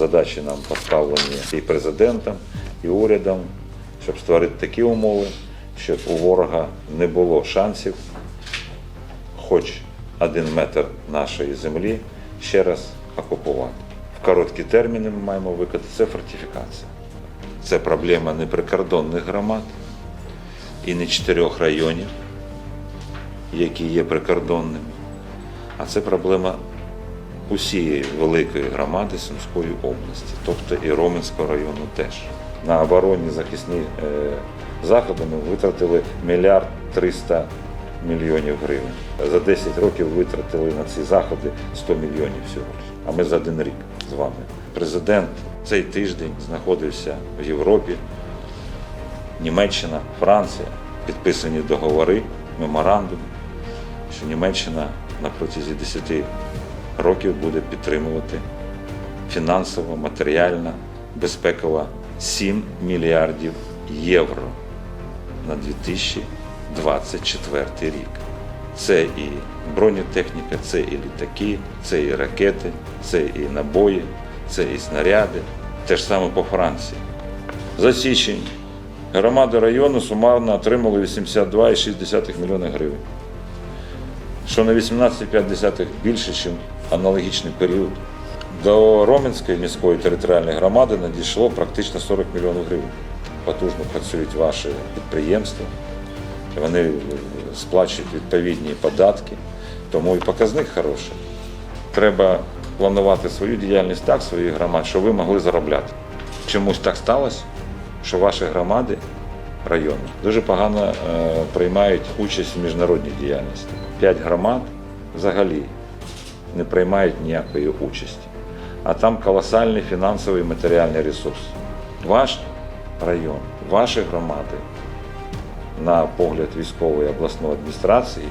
Задачі нам поставлені і президентом, і урядом, щоб створити такі умови, щоб у ворога не було шансів, хоч один метр нашої землі ще раз окупувати. В короткі терміни ми маємо виконати це фортифікація. Це проблема не прикордонних громад і не чотирьох районів, які є прикордонними, а це проблема усієї великої громади Сумської області, тобто і Роменського району теж. На оборонні захисні е, заходи ми витратили мільярд 300 мільйонів гривень. За 10 років витратили на ці заходи 100 мільйонів всього. А ми за один рік з вами. Президент цей тиждень знаходився в Європі, Німеччина, Франція, підписані договори, меморандуми, що Німеччина на протязі 10 років буде підтримувати фінансово, матеріально, безпеково 7 мільярдів євро на 2024 рік. Це і бронетехніка, це і літаки, це і ракети, це і набої, це і снаряди. Те ж саме по Франції. За січень громади району сумарно отримали 82,6 мільйона гривень, що на 18,5 більше, ніж аналогічний період. До Роменської міської територіальної громади надійшло практично 40 мільйонів гривень. Потужно працюють ваші підприємства, вони сплачують відповідні податки, тому і показник хороший. Треба планувати свою діяльність так, своїх громад, щоб ви могли заробляти. Чомусь так сталося, що ваші громади району дуже погано е, приймають участь в міжнародній діяльності. П'ять громад взагалі не приймають ніякої участі. А там колосальний фінансовий і матеріальний ресурс. Ваш район, ваші громади, на погляд військової обласної адміністрації,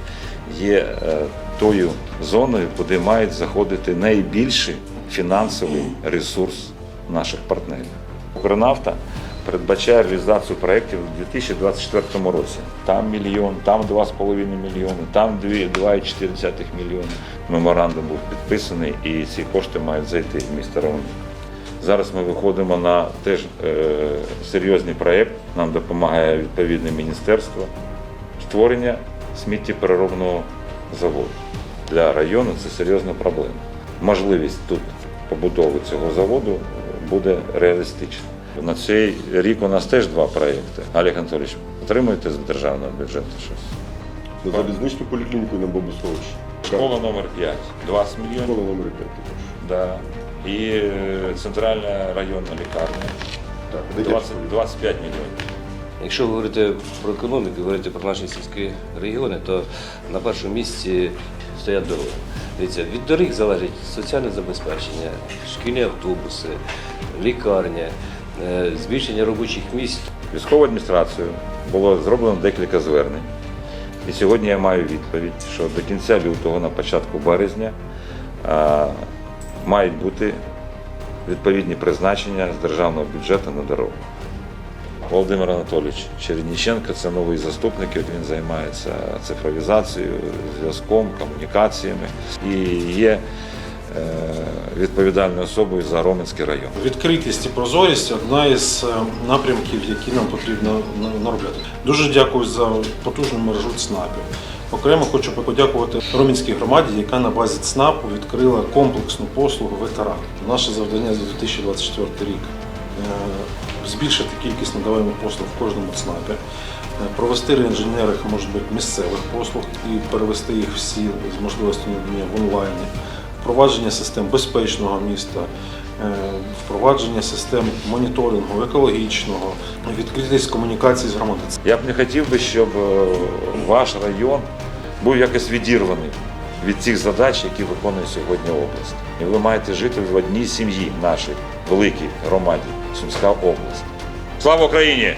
є е, тою зоною, куди мають заходити найбільший фінансовий ресурс наших партнерів. Укрнафта передбачає реалізацію проєктів у 2024 році. Там мільйон, там 2,5 мільйони, там 2,4 мільйони. Меморандум був підписаний і ці кошти мають зайти в місто Роман. Зараз ми виходимо на теж е, серйозний проєкт. Нам допомагає відповідне міністерство створення сміттєпереробного заводу. Для району це серйозна проблема. Можливість тут побудови цього заводу буде реалістична. На цей рік у нас теж два проєкти. Олег Анатолійович, отримуєте з державного бюджету щось? На залізничну поліклініку на Бобусовичі. Школа номер 5 20 мільйонів. Школа номер 5 також. Да. І е, центральна районна лікарня Так, 20, 25 мільйонів. Якщо говорити про економіку, говорити про наші сільські регіони, то на першому місці стоять дороги. Дивіться, від доріг залежить соціальне забезпечення, шкільні автобуси, лікарня, збільшення робочих місць. Військовою адміністрацією було зроблено декілька звернень. І сьогодні я маю відповідь, що до кінця лютого, на початку березня, мають бути відповідні призначення з державного бюджету на дорогу. Володимир Анатолійович Чередніченко це новий заступник, він займається цифровізацією, зв'язком, комунікаціями і є е, відповідальною особою за Роменський район. Відкритість і прозорість одна із е, напрямків, які нам потрібно наробляти. Дуже дякую за потужну мережу ЦНАПів. Окремо хочу подякувати Ромінській громаді, яка на базі ЦНАПу відкрила комплексну послугу ветеран. Наше завдання за 2024 рік е, збільшити кількість надаваємо послуг в кожному ЦНАПі, е, провести реінженеринг, може бути, місцевих послуг і перевести їх всі з можливістю надання в онлайні впровадження систем безпечного міста, е, впровадження систем моніторингу екологічного, відкритість комунікації з громадою. Я б не хотів би, щоб е, ваш район був якось відірваний від цих задач, які виконує сьогодні область. І ви маєте жити в одній сім'ї нашій великій громаді Сумська область. Слава Україні!